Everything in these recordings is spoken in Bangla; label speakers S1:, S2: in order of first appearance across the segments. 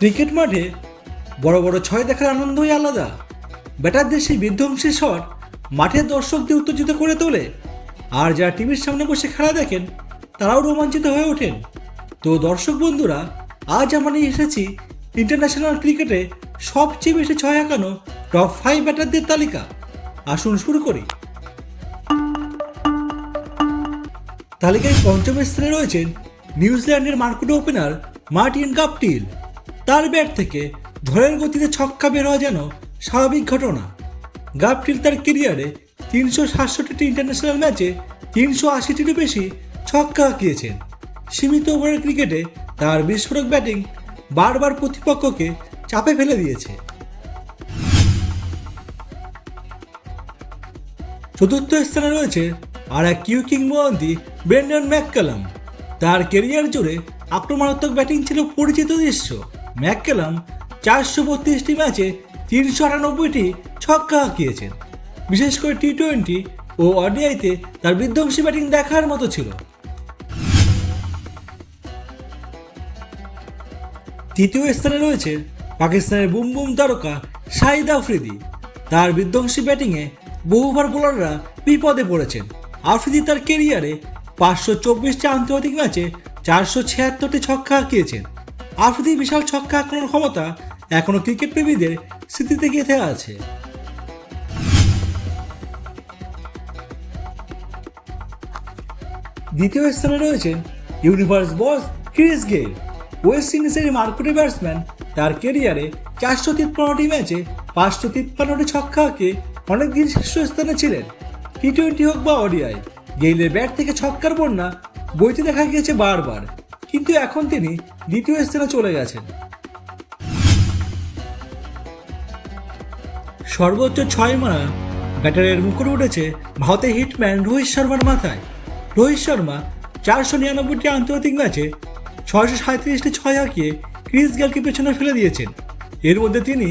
S1: ক্রিকেট মাঠে বড় বড় ছয় দেখার আনন্দই আলাদা। ব্যাটারদের সেই বিধ্বংসী শট মাঠের দর্শকদের উত্তেজিত করে তোলে। আর যারা টিভির সামনে বসে খেলা দেখেন, তারাও রোমাঞ্চিত হয়ে ওঠেন। তো দর্শক বন্ধুরা, আজ আমরা এসেছি ইন্টারন্যাশনাল ক্রিকেটে সবচেয়ে বেশি ছয় আঁকানো টপ ফাইভ ব্যাটারদের তালিকা। আসুন শুরু করি। তালিকায় পঞ্চম স্থানে রয়েছেন নিউজিল্যান্ডের মার্কেট ওপেনার মার্টিন গাপটিল তার ব্যাট থেকে ঝড়ের গতিতে ছক্কা বের হওয়া যেন স্বাভাবিক ঘটনা। গাপটিল তার কেরিয়ারে তিনশো সাতষট্টিটি ইন্টারন্যাশনাল ম্যাচে তিনশো আশিটিরও বেশি ছক্কা হাঁকিয়েছেন। সীমিত ওভারের ক্রিকেটে তার বিস্ফোরক ব্যাটিং বারবার প্রতিপক্ষকে চাপে ফেলে দিয়েছে। চতুর্থ স্থানে রয়েছে আর এক কিউ কিংবদন্তি ব্রেন্ডন ম্যাককালাম। তার কেরিয়ার জুড়ে আক্রমণাত্মক ব্যাটিং ছিল পরিচিত দৃশ্য। ম্যাককালাম চারশো বত্রিশটি ম্যাচে তিনশো আটানব্বইটি ছক্কা হাঁকিয়েছেন। বিশেষ করে টি টোয়েন্টি ও অডিআইতে তার বিধ্বংসী ব্যাটিং দেখার মতো ছিল। তৃতীয় স্থানে রয়েছে পাকিস্তানের বুম বুম তারকা শাহিদ আফ্রিদি। তার বিধ্বংসী ব্যাটিংয়ে বহুবার বোলাররা বিপদে পড়েছেন। আফ্রিদি তার কেরিয়ারে পাঁচশো চব্বিশটি আন্তর্জাতিক ম্যাচে চারশো ছিয়াত্তরটি ছক্কা হাঁকিয়েছেন। আফ্রিদি বিশাল ছক্কা হাঁকানোর ক্ষমতা এখনও ক্রিকেট প্রেমীদের স্মৃতিতে গেঁথে আছে। দ্বিতীয় স্থানে রয়েছেন Universe Boss Chris Gayle. West ইন্ডিজের মার্কেটে ব্যাটসম্যান তার কেরিয়ারে চারশো তিপ্পান্নটি ম্যাচে পাঁচশো তিপ্পান্নটি ছক্কা হাঁকে শীর্ষ স্থানে ছিলেন। টি টোয়েন্টি হোক বা ওডিআই, গেইলের ব্যাট থেকে ছক্কার বন্যা বইতে দেখা গিয়েছে বারবার। কিন্তু এখন তিনি দ্বিতীয় স্থানে চলে গেছেন। সর্বোচ্চ ছয় মারা ব্যাটারের মুকুট উঠেছে ভারতের হিটম্যান রোহিত শর্মার মাথায়। রোহিত শর্মা চারশো নিরানব্বইটি আন্তর্জাতিক ম্যাচে ছয়শো সাঁত্রিশটি ছয় হাঁকিয়ে ক্রিস গেলকে পেছনে ফেলে দিয়েছেন। এর মধ্যে তিনি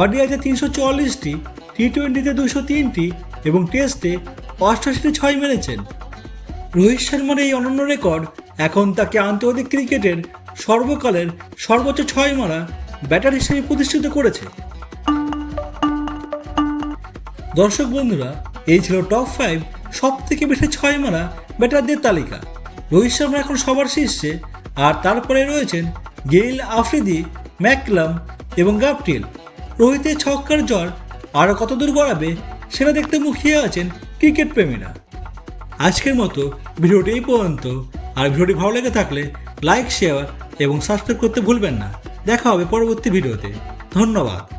S1: ওডিআইতে তিনশো চুয়াল্লিশটি, টি টোয়েন্টিতে দুশো তিনটি এবং টেস্টে অষ্টাশিটি ছয় মেরেছেন। রোহিত শর্মার এই অনন্য রেকর্ড এখন তাকে আন্তর্জাতিক ক্রিকেটের সর্বকালের সর্বোচ্চ ছয় মারা ব্যাটার হিসেবে প্রতিষ্ঠিত করেছে। দর্শক বন্ধুরা, এই ছিল টপ ফাইভ সব থেকে বেশি ছয় মারা ব্যাটারদের তালিকা। রোহিত শর্মা এখন সবার শীর্ষে, আর তারপরে রয়েছেন গেইল আফ্রিদি, ম্যাকলাম এবং গাপটিল রোহিতের ছক্কার জ্বর আরও কত দূর গড়াবে, সেটা দেখতে মুখিয়ে আছেন ক্রিকেট প্রেমীরা। আজকের মতো ভিডিওটি এই পর্যন্ত। আর ভিডিওটি ভালো লেগে থাকলে লাইক, শেয়ার এবং সাবস্ক্রাইব করতে ভুলবেন না। দেখা হবে পরবর্তী ভিডিওতে। ধন্যবাদ।